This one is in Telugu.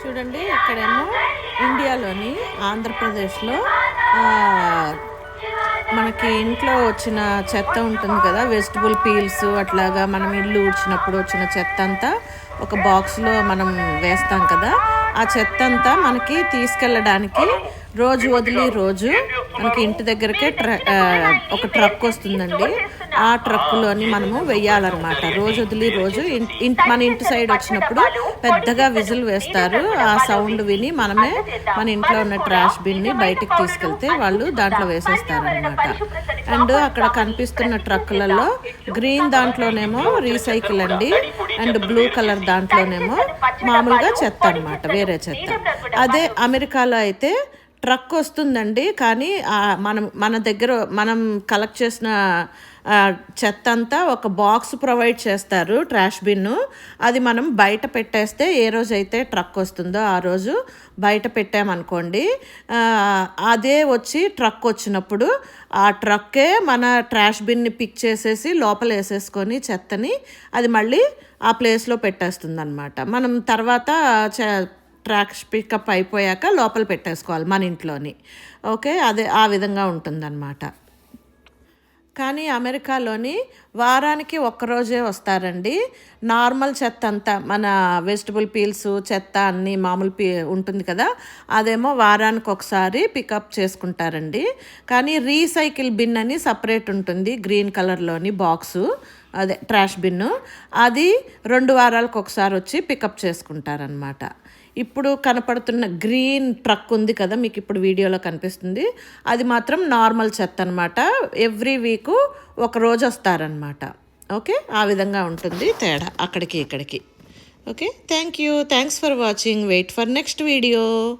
చూడండి ఇక్కడేమో ఇండియాలోని ఆంధ్రప్రదేశ్లో మనకి ఇంట్లో వచ్చిన చెత్త ఉంటుంది కదా వెజిటబుల్ పీల్స్ అట్లాగా మనం ఇల్లు ఊడ్చినప్పుడు వచ్చిన చెత్త అంతా ఒక బాక్స్లో మనం వేస్తాం కదా ఆ చెత్త అంతా మనకి తీసుకెళ్ళడానికి రోజు వదిలి రోజు మనకి ఇంటి దగ్గరకే ట్ర ఒక ట్రక్ వస్తుందండి. ఆ ట్రక్కులోని మనము వెయ్యాలన్నమాట. రోజు వదిలి రోజు ఇంటి మన ఇంటి సైడ్ వచ్చినప్పుడు పెద్దగా విజిల్ వేస్తారు. ఆ సౌండ్ విని మనమే మన ఇంట్లో ఉన్న ట్రాష్ బిన్ని బయటికి తీసుకెళ్తే వాళ్ళు దాంట్లో వేసేస్తారనమాట అండ్ అక్కడ కనిపిస్తున్న ట్రక్కులలో గ్రీన్ దాంట్లోనేమో రీసైకిల్ అండి. అండ్ బ్లూ కలర్ దాంట్లోనేమో మామూలుగా చెత్త అనమాట వేరే చెత్త. అదే అమెరికాలో అయితే ట్రక్ వస్తుందండి కానీ మనం మన దగ్గర మనం కలెక్ట్ చేసిన చెత్త అంతా ఒక బాక్స్ ప్రొవైడ్ చేస్తారు ట్రాష్ బిన్ను. అది మనం బయట పెట్టేస్తే ఏ రోజు అయితే ట్రక్ వస్తుందో ఆ రోజు బయట పెట్టామనుకోండి అదే వచ్చి ట్రక్ వచ్చినప్పుడు ఆ ట్రక్కే మన ట్రాష్ బిన్ని పిక్ చేసేసి లోపల వేసేసుకొని చెత్తని అది మళ్ళీ ఆ ప్లేస్లో పెట్టేస్తుంది అనమాట మనం తర్వాత చ ట్రాక్స్ పికప్ అయిపోయాక లోపల పెట్టేసుకోవాలి మన ఇంట్లోని. ఓకే? అదే ఆ విధంగా ఉంటుందన్నమాట. కానీ అమెరికాలోని వారానికి ఒక్కరోజే వస్తారండి. నార్మల్ చెత్త అంతా మన వెజిటబుల్ పీల్స్ చెత్త అన్నీ మామూలు పీ ఉంటుంది కదా? అదేమో వారానికి ఒకసారి పికప్ చేసుకుంటారండి. కానీ రీసైకిల్ బిన్ అని సపరేట్ ఉంటుంది గ్రీన్ కలర్లోని బాక్సు. అదే ట్రాష్ బిన్ను. అది రెండు వారాలకు ఒకసారి వచ్చి పికప్ చేసుకుంటారనమాట ఇప్పుడు కనపడుతున్న గ్రీన్ ట్రక్ ఉంది కదా మీకు ఇప్పుడు వీడియోలో కనిపిస్తుంది. అది మాత్రం నార్మల్ చెత్త అనమాట ఎవ్రీ వీకు ఒక రోజు వస్తారనమాట ఓకే? ఆ విధంగా ఉంటుంది తేడా అక్కడికి ఇక్కడికి. Okay? Thank you. Thanks for watching. Wait for next video.